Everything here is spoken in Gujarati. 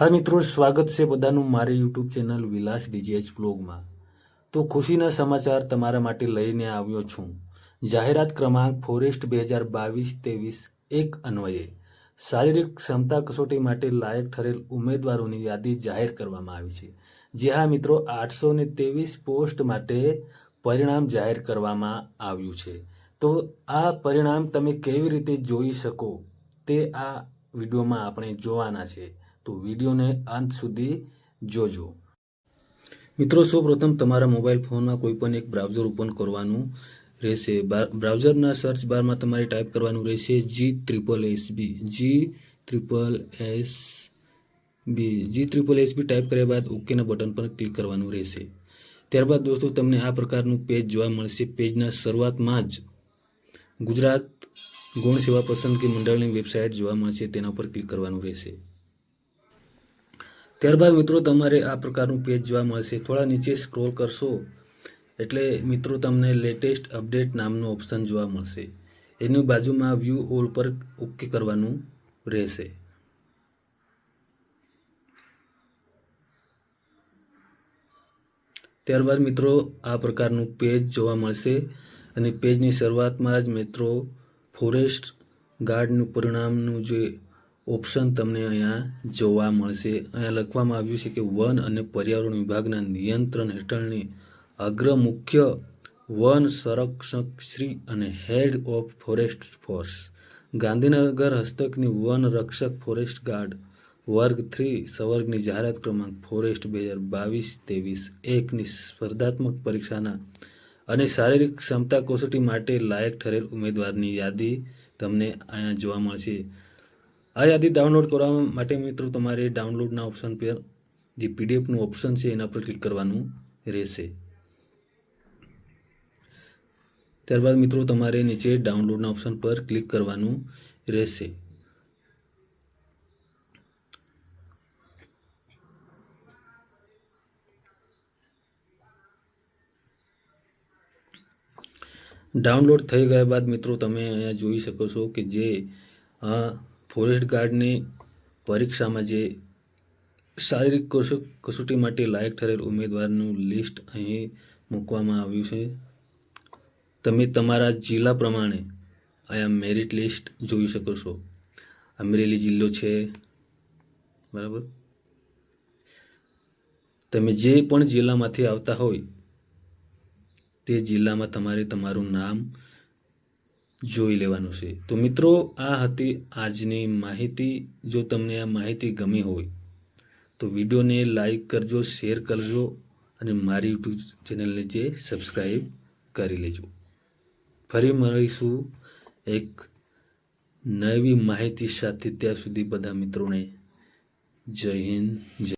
હા મિત્રો, સ્વાગત છે બધાનું મારી યુટ્યુબ ચેનલ વિલાસ ડીજીએચ બ્લોગમાં તો ખુશીના સમાચાર તમારા માટે લઈને આવ્યો છું. જાહેરાત ક્રમાંક ફોરેસ્ટ બે હજાર બાવીસ ત્રેવીસ એક અન્વયે. શારીરિક ક્ષમતા કસોટી માટે લાયક ઠરેલ ઉમેદવારોની યાદી જાહેર કરવામાં આવી છે. જે હા મિત્રો, આઠસો ને ત્રેવીસ પોસ્ટ માટે પરિણામ જાહેર કરવામાં આવ્યું છે. તો આ પરિણામ તમે કેવી રીતે જોઈ શકો તે આ વિડીયોમાં આપણે જોવાના છે. તો વિડીયોને અંત સુધી જોજો. મિત્રો, સૌપ્રથમ તમારા મોબાઈલ ફોનમાં કોઈ પણ એક બ્રાઉઝર ઓપન કરવાનું રહેશે. બ્રાઉઝરના સર્ચ બારમાં તમારે ટાઈપ કરવાનું રહેશે G triple S B G triple S B G triple S B type કર્યા બાદ ઓકેના બટન પર ક્લિક કરવાનું રહેશે. ત્યારબાદ દોસ્તો, તમને આ પ્રકારનું પેજ જોવા મળશે. પેજના શરૂઆતમાં જ ગુજરાત ગુણ સેવા પસંદગી મંડળની વેબસાઇટ જોવા મળશે. તેના પર ક્લિક કરવાનું રહેશે. ત્યારબાદ મિત્રો તમારે આ પ્રકારનું પેજ જોવા મળશે. થોડા નીચે સ્ક્રોલ કરશો, એટલે મિત્રો તમને લેટેસ્ટ અપડેટ નામનું ઓપ્શન જોવા મળશે. એની બાજુમાં વ્યૂ ઓલ પર ઓકે કરવાનું રહેશે. ત્યારબાદ મિત્રો આ પ્રકારનું પેજ જોવા મળશે અને પેજની શરૂઆતમાં જ મિત્રો ફોરેસ્ટ ગાર્ડનું પરિણામનું જે ઓપ્શન તમને અહીંયા જોવા મળશે. અહીંયા લખવામાં આવ્યું છે કે વન અને પર્યાવરણ વિભાગના નિયંત્રણ હેઠળની અગ્ર મુખ્ય વન સંરક્ષક શ્રી અને head of forest force. Gandhinagar હસ્તકની વન રક્ષક ફોરેસ્ટ ગાર્ડ વર્ગ થ્રી સંવર્ગની જાહેરાત ક્રમાંક ફોરેસ્ટ બે હજાર બાવીસ ત્રેવીસ એકની સ્પર્ધાત્મક પરીક્ષાના અને શારીરિક ક્ષમતા કસોટી માટે લાયક ઠરેલ ઉમેદવારની યાદી તમને અહીંયા જોવા મળશે. આ યાદી ડાઉનલોડ કરવા માટે મિત્રો તમારે ડાઉનલોડના ઓપ્શન પર જે પીડીએફનું ઓપ્શન છે, એના પર ક્લિક કરવાનું રહેશે. ત્યારબાદ મિત્રો તમારે નીચે ડાઉનલોડના ઓપ્શન પર ક્લિક કરવાનું રહેશે. ડાઉનલોડ થઈ ગયા બાદ મિત્રો તમે અહીંયા જોઈ શકો છો કે જે ફોરેસ્ટ ગાર્ડની પરીક્ષામાં જે શારીરિક કસો- કસોટી માટે લાયક ઠરેલ ઉમેદવારનું લિસ્ટ અહીં મૂકવામાં આવ્યું છે. તમે તમારા જિલ્લા પ્રમાણે અહીંયા મેરિટ લિસ્ટ જોઈ શકો છો. અમરેલી જિલ્લો છે. બરાબર? તમે જે પણ જિલ્લામાંથી આવતા હોય, તે જિલ્લામાં તમારે તમારું નામ જોઈ લેવાનું છે. તો મિત્રો, આ હતી આજની માહિતી. જો તમને આ માહિતી ગમી હોય, તો વિડીયોને લાઈક કરજો, શેર કરજો અને મારી યુટ્યુબ ચેનલને જે સબસ્ક્રાઈબ કરી લેજો. ફરી મળીશું એક નવી માહિતી સાથે. ત્યાં સુધી બધા મિત્રોને જય હિન્દ, જય